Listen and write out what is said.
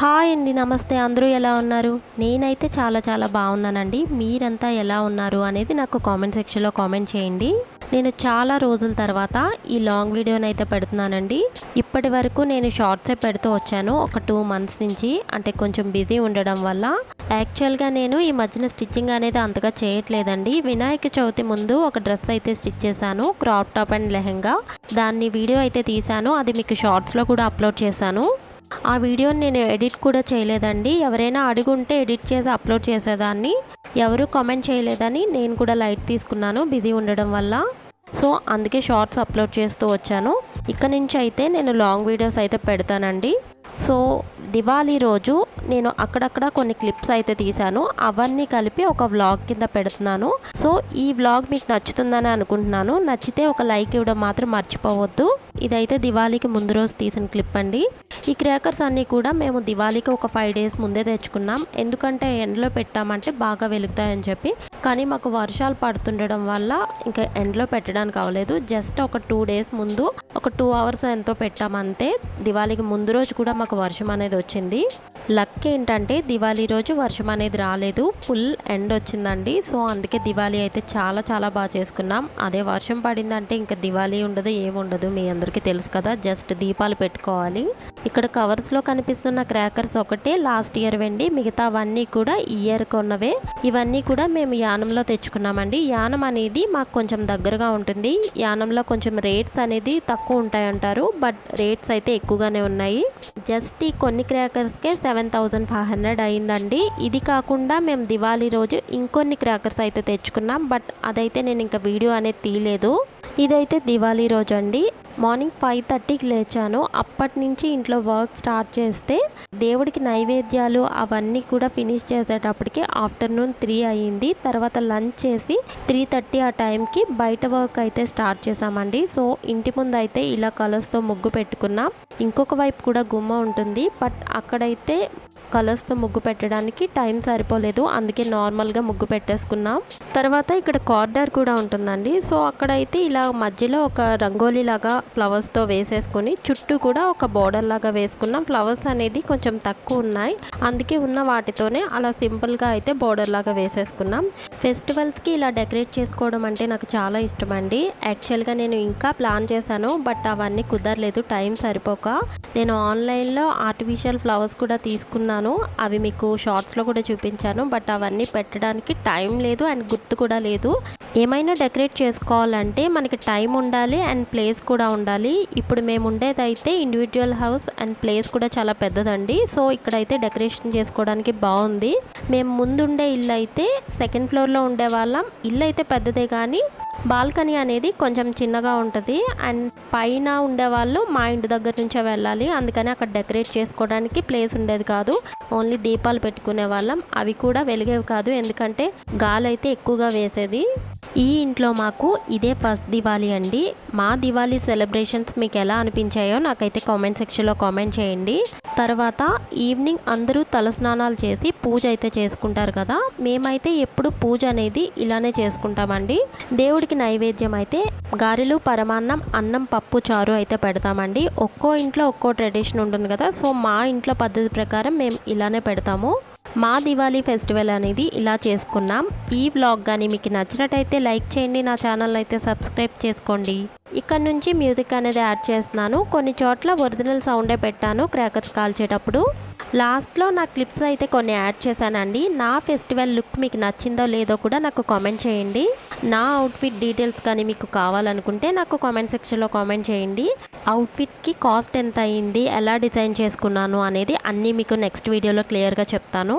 Hi అండి నమస్తే. అందరూ ఎలా ఉన్నారు? నేనైతే చాలా చాలా బాగున్నానండి. మీరంతా ఎలా ఉన్నారు అనేది నాకు కామెంట్ సెక్షన్లో కామెంట్ చేయండి. నేను చాలా రోజుల తర్వాత ఈ లాంగ్ వీడియోని అయితే పెడుతున్నానండి. ఇప్పటి వరకు నేను షార్ట్సే పెడుతూ వచ్చాను. ఒక టూ మంత్స్ నుంచి అంటే కొంచెం బిజీ ఉండడం వల్ల. యాక్చువల్గా నేను ఈ మధ్యన స్టిచ్చింగ్ అనేది అంతగా చేయట్లేదండి. వినాయక చవితి ముందు ఒక డ్రెస్ అయితే స్టిచ్ చేశాను క్రాప్ టాప్ అండ్ లెహెంగా. దాన్ని వీడియో అయితే తీశాను. అది మీకు షార్ట్స్లో కూడా అప్లోడ్ చేశాను. ఆ వీడియోని నేను ఎడిట్ కూడా చేయలేదండి. ఎవరైనా అడుగుంటే ఎడిట్ చేసి అప్లోడ్ చేసేదాన్ని. ఎవరు కామెంట్ చేయలేదని నేను కూడా లైట్ తీసుకున్నాను. బిజీ ఉండడం వల్ల. సో అందుకే షార్ట్స్ అప్లోడ్ చేస్తూ వచ్చాను. ఇక్కడ నుంచి అయితే నేను లాంగ్ వీడియోస్ అయితే పెడతానండి. సో దివాళీ రోజు నేను అక్కడక్కడ కొన్ని క్లిప్స్ అయితే తీశాను. అవన్నీ కలిపి ఒక వ్లాగ్ కింద పెడుతున్నాను. సో ఈ వ్లాగ్ మీకు నచ్చుతుందని అనుకుంటున్నాను. నచ్చితే ఒక లైక్ ఇవ్వడం మాత్రం మర్చిపోవద్దు. ఇదైతే దివాళీకి ముందు రోజు తీసిన క్లిప్ అండి. ఈ క్రాకర్స్ అన్నీ కూడా మేము దివాళీకి ఒక ఫైవ్ డేస్ ముందే తెచ్చుకున్నాం. ఎందుకంటే ఎండలో పెట్టామంటే బాగా వెలుగుతాయని చెప్పి. కానీ మాకు వర్షాలు పడుతుండడం వల్ల ఇంకా ఎండలో పెట్టడానికి అవ్వలేదు. జస్ట్ ఒక టూ డేస్ ముందు ఒక టూ అవర్స్ ఎంతో పెట్టామంతే. దివాళీకి ముందు రోజు కూడా మాకు వర్షం అనేది వచ్చింది. లక్ ఏంటంటే దివాళీ రోజు వర్షం అనేది రాలేదు. ఫుల్ ఎండ్ వచ్చిందండి. సో అందుకే దివాళీ అయితే చాలా చాలా బాగా చేసుకున్నాం. అదే వర్షం పడిందంటే ఇంకా దివాళీ ఉండదు ఏముండదు మీ అందరికీ తెలుసు కదా జస్ట్ దీపాలు పెట్టుకోవాలి. ఇక్కడ కవర్స్లో కనిపిస్తున్న క్రాకర్స్ ఒకటే లాస్ట్ ఇయర్ వెండి. మిగతావన్నీ కూడా ఇయర్ కొన్నవే. ఇవన్నీ కూడా మేము యానంలో తెచ్చుకున్నామండి. యానం అనేది మాకు కొంచెం దగ్గరగా ఉంటుంది. యానంలో కొంచెం రేట్స్ అనేది తక్కువ ఉంటాయంటారు. బట్ రేట్స్ అయితే ఎక్కువగానే ఉన్నాయి. జస్ట్ ఈ కొన్ని క్రాకర్స్కే seven seven thousand five hundred అయిందండి. ఇది కాకుండా మేము దివాళీ రోజు ఇంకొన్ని క్రాకర్స్ అయితే తెచ్చుకున్నాం. బట్ అదైతే నేను ఇంకా వీడియో అనేది తీయలేదు. ఇదైతే దివాళీ రోజు అండి మార్నింగ్ ఫైవ్ థర్టీకి లేచాను. అప్పటి నుంచి ఇంట్లో వర్క్ స్టార్ట్ చేస్తే దేవుడికి నైవేద్యాలు అవన్నీ కూడా ఫినిష్ చేసేటప్పటికి ఆఫ్టర్నూన్ త్రీ అయ్యింది. తర్వాత లంచ్ చేసి త్రీ థర్టీ ఆ టైంకి బయట వర్క్ అయితే స్టార్ట్ చేసామండి సో ఇంటి ముందు అయితే ఇలా కలర్స్తో ముగ్గు పెట్టుకున్నాం. ఇంకొక వైపు కూడా గుమ్మ ఉంటుంది. బట్ అక్కడైతే కలర్స్తో ముగ్గు పెట్టడానికి టైం సరిపోలేదు. అందుకే నార్మల్గా ముగ్గు పెట్టేసుకున్నాం. తర్వాత ఇక్కడ కార్డర్ కూడా ఉంటుందండి. సో అక్కడైతే ఇలా మధ్యలో ఒక రంగోలీ లాగా ఫ్లవర్స్తో వేసేసుకొని చుట్టూ కూడా ఒక బోర్డర్ లాగా వేసుకున్నాం. ఫ్లవర్స్ అనేది కొంచెం తక్కువ ఉన్నాయి. అందుకే ఉన్న వాటితోనే అలా సింపుల్గా అయితే బోర్డర్ లాగా వేసేసుకున్నాం. ఫెస్టివల్స్కి ఇలా డెకరేట్ చేసుకోవడం అంటే నాకు చాలా ఇష్టం అండి యాక్చువల్గా నేను ఇంకా ప్లాన్ చేశాను బట్ అవన్నీ కుదరలేదు టైం సరిపోక. నేను ఆన్లైన్లో ఆర్టిఫిషియల్ ఫ్లవర్స్ కూడా తీసుకున్నాను. అవి మీకు షార్ట్స్లో కూడా చూపించాను. బట్ అవన్నీ పెట్టడానికి టైం లేదు అండ్ గుర్తు కూడా లేదు. ఏమైనా డెకరేట్ చేసుకోవాలంటే మనకి టైం ఉండాలి అండ్ ప్లేస్ కూడా ఉండాలి. ఇప్పుడు మేము ఉండేదైతే ఇండివిజువల్ హౌస్ అండ్ ప్లేస్ కూడా చాలా పెద్దదండి. సో ఇక్కడైతే డెకరేషన్ చేసుకోవడానికి బాగుంది. మేము ముందుండే ఇల్లు అయితే సెకండ్ ఫ్లోర్లో ఉండే వాళ్ళం ఇల్లు అయితే పెద్దదే కానీ బాల్కనీ అనేది కొంచెం చిన్నగా ఉంటుంది. అండ్ పైన ఉండేవాళ్ళు మా ఇంటి దగ్గర నుంచే వెళ్ళాలి. అందుకని అక్కడ డెకరేట్ చేసుకోవడానికి ప్లేస్ ఉండేది కాదు. ఓన్లీ దీపాలు పెట్టుకునే వాళ్ళం. అవి కూడా వెలిగేవి కాదు. ఎందుకంటే గాలి అయితే ఎక్కువగా వేసేది. ఈ ఇంట్లో మాకు ఇదే ఫస్ట్ దివాళీ అండి. మా దివాళీ సెలబ్రేషన్స్ మీకు ఎలా అనిపించాయో నాకైతే కామెంట్ సెక్షన్లో కామెంట్ చేయండి. తర్వాత ఈవినింగ్ అందరూ తలస్నానాలు చేసి పూజ అయితే చేసుకుంటారు కదా. మేమైతే ఎప్పుడు పూజ అనేది ఇలానే చేసుకుంటామండి. దేవుడికి నైవేద్యం అయితే గారెలు పరమాన్నం అన్నం పప్పు చారు అయితే పెడతామండి. ఒక్కో ఇంట్లో ఒక్కో ట్రెడిషన్ ఉంటుంది కదా. సో మా ఇంట్లో పద్ధతి ప్రకారం మేము ఇలానే పెడతాము. మా దివాళీ ఫెస్టివల్ అనేది ఇలా చేసుకున్నాం. ఈ వ్లాగ్ కానీ మీకు నచ్చినట్టయితే లైక్ చేయండి నా ఛానల్ అయితే సబ్స్క్రైబ్ చేసుకోండి. ఇక్కడ నుంచి మ్యూజిక్ అనేది యాడ్ చేస్తున్నాను. కొన్ని చోట్ల ఒరిజినల్ సౌండే పెట్టాను క్రాకర్స్ కాల్చేటప్పుడు. లాస్ట్లో నా క్లిప్స్ అయితే కొన్ని యాడ్ చేశానండి. నా ఫెస్టివల్ లుక్ మీకు నచ్చిందో లేదో కూడా నాకు కామెంట్ చేయండి. నా అవుట్ఫిట్ డీటెయిల్స్ కానీ మీకు కావాలనుకుంటే నాకు కామెంట్ సెక్షన్లో కామెంట్ చేయండి. అవుట్ఫిట్కి కాస్ట్ ఎంత అయింది? ఎలా డిజైన్ చేసుకున్నాను? అనేది అన్నీ మీకు నెక్స్ట్ వీడియోలో క్లియర్గా చెప్తాను.